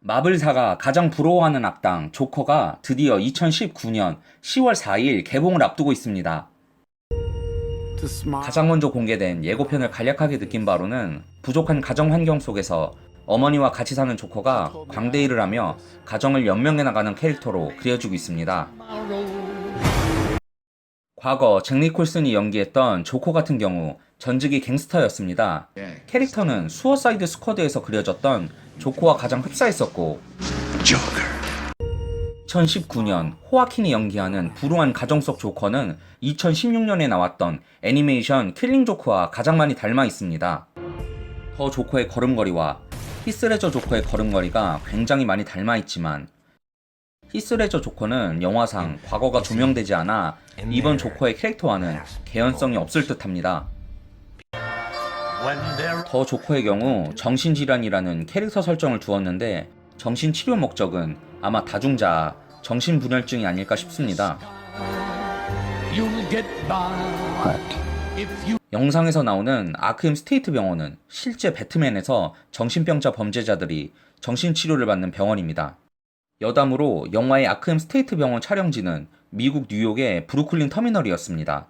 마블사가 가장 부러워하는 악당 조커가 드디어 2019년 10월 4일 개봉을 앞두고 있습니다. 가장 먼저 공개된 예고편을 간략하게 느낀 바로는 부족한 가정 환경 속에서 어머니와 같이 사는 조커가 광대일을 하며 가정을 연명해 나가는 캐릭터로 그려지고 있습니다. 과거 잭 니콜슨이 연기했던 조커 같은 경우 전직이 갱스터였습니다. 캐릭터는 수어사이드 스쿼드에서 그려졌던 조커와 가장 흡사했었고 2019년 호아킨이 연기하는 불우한 가정 속 조커는 2016년에 나왔던 애니메이션 킬링 조커와 가장 많이 닮아 있습니다. 더 조커의 걸음걸이와 히스레저 조커의 걸음걸이가 굉장히 많이 닮아 있지만 히스레저 조커는 영화상 과거가 조명되지 않아 이번 조커의 캐릭터와는 개연성이 없을 듯합니다. 더 조커의 경우 정신질환이라는 캐릭터 설정을 두었는데 정신치료 목적은 아마 다중자, 정신분열증이 아닐까 싶습니다. 영상에서 나오는 아크임 스테이트 병원은 실제 배트맨에서 정신병자 범죄자들이 정신치료를 받는 병원입니다. 여담으로 영화의 아크임 스테이트 병원 촬영지는 미국 뉴욕의 브루클린 터미널이었습니다.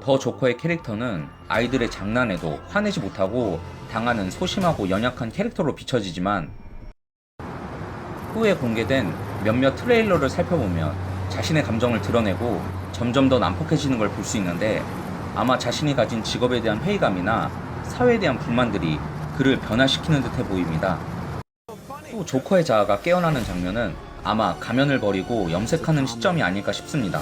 더 조커의 캐릭터는 아이들의 장난에도 화내지 못하고 당하는 소심하고 연약한 캐릭터로 비춰지지만 후에 공개된 몇몇 트레일러를 살펴보면 자신의 감정을 드러내고 점점 더 난폭해지는 걸 볼 수 있는데 아마 자신이 가진 직업에 대한 회의감이나 사회에 대한 불만들이 그를 변화시키는 듯해 보입니다. 또 조커의 자아가 깨어나는 장면은 아마 가면을 버리고 염색하는 시점이 아닐까 싶습니다.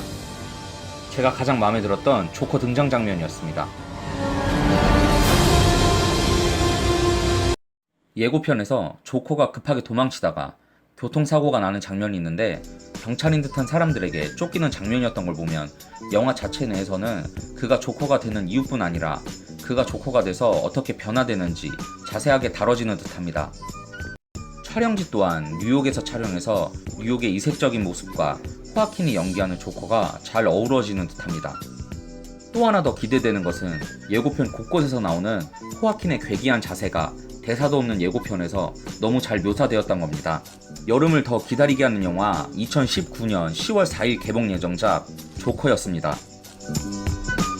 제가 가장 마음에 들었던 조커 등장 장면이었습니다. 예고편에서 조커가 급하게 도망치다가 교통사고가 나는 장면이 있는데 경찰인 듯한 사람들에게 쫓기는 장면이었던 걸 보면 영화 자체 내에서는 그가 조커가 되는 이유뿐 아니라 그가 조커가 돼서 어떻게 변화되는지 자세하게 다뤄지는 듯합니다. 촬영지 또한 뉴욕에서 촬영해서 뉴욕의 이색적인 모습과 호아킨이 연기하는 조커가 잘 어우러지는 듯합니다. 또 하나 더 기대되는 것은 예고편 곳곳에서 나오는 호아킨의 괴기한 자세가 대사도 없는 예고편에서 너무 잘 묘사되었던 겁니다. 여름을 더 기다리게 하는 영화 2019년 10월 4일 개봉 예정작 조커였습니다.